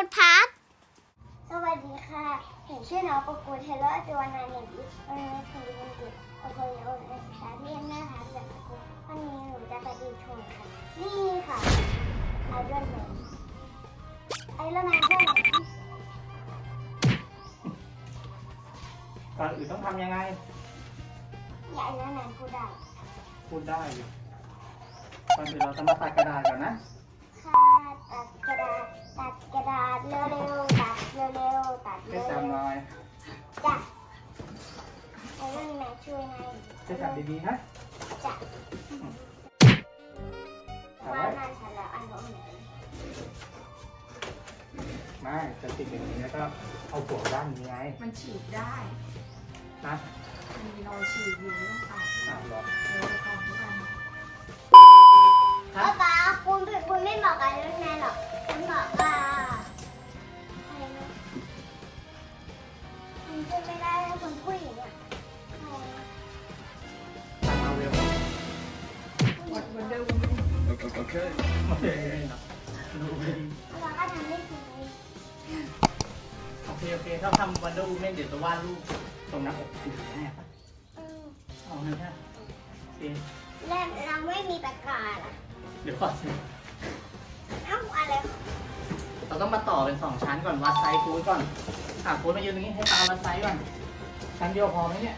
นับสนุนโดยกูดพัทสวัสดีค่ะเห็นชื่อน้องประกูลเทเลอร์ตัวนาเนบิวันนี้คุณดูคุณดูโอโคโยนสาเรียนแม่ค่ะจากประกูลวันนี้หนูจะไปดีชมค่ะ นี่ค่ะไอรอนแมนไอรอนแมนเพื่อนหนูก่อนอื่นต้องทำยังไง อย่าไอรอนแมนพูดได้ พูดได้อยู่ก่อนอื่นเราจะมาตัดกระดาษก่อนนะค่ะ วยไงช่วยจำดีๆนะจ้ะจำว่าไว้น่าฉันแล้วอันนู้นไหนไม่จะติดอย่างนี้แล้วก็เอาหัวด้านนี้ไงมันฉีดได้นะมันมีรอยฉีดอยู่ไม่ต้องตัดอะรอเออ Okay. โอเคโอเคโอเคถ้าทำวันเดอร์วูแมนเดี๋ยวจะวาดรูปตรงหน้าอกสีแน่ปะเอาหนึ่งนะโอเคแล้วเราไม่มีปากกาล่ะเดี๋ยวก่อนสิเอ้าอะไรเราต้องมาต่อเป็นสองชั้นก่อนวัดไซส์คูณก่อนอะคูณมายืนตรงนี้ให้ตาวัดไซส์ก่อนชั้นเดียวพอไหมเนี่ย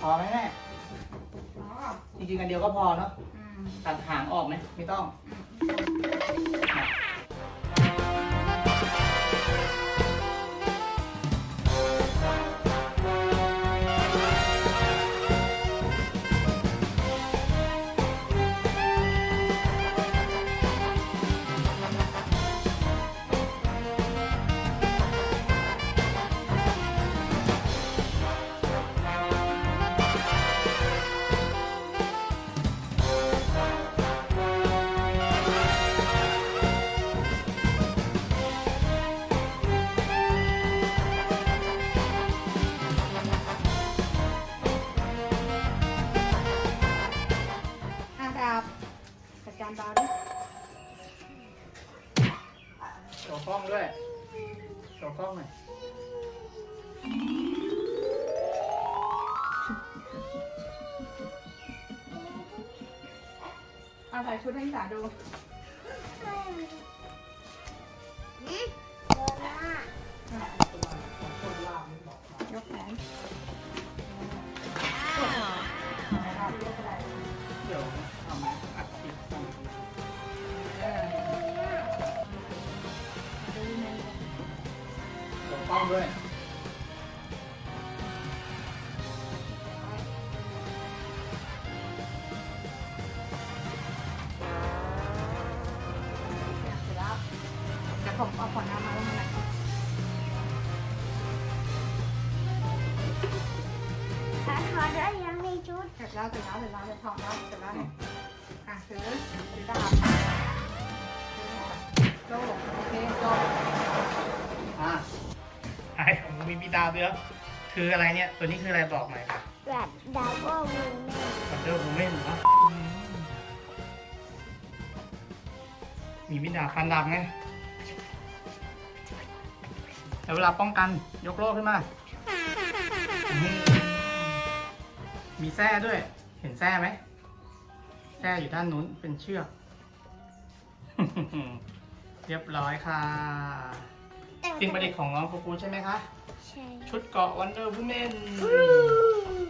พอไหมแม่อ๋อจริงๆอันเดียวก็พอเนาะอื ตัดหางออกไหมไม่ต้อง อะารดาวดิโชว์กล้องด้วยโชว์กล้องหน่อยเอาใส่ชุดให้สาดู โชว์กล้องด้วยเสร็จแล้วเดี๋ยวผมเอาขวดน้ำมาลงมาหน่อยขาถอดได้ยังในชุดเสร็จแล้วเสร็จแล้วเสร็จแล้วเสร็จทองแล้วเสร็จแล้วเนี่ยอะถือถือดาบ ดาวด้วยคืออะไรเนี่ย ตัวนี้คืออะไรบอกหน่อยค่ะแบบดาวก็วูแม่คันเดอร์วูแมนเนาะมีมิดาฟันดำไงแล้วเวลาป้องกันยกโล่ขึ้นมาอื้อหือมีแส้ด้วย เห็นแส้ไหมแส้อยู่ด้านนู้นเป็นเชือก เรียบร้อยค่ะ สิ่งประดิษฐ์ของน้องปูปูใช่ไหมคะ ใช่ชุดเกาะวันเดอร์พุ่มเอืม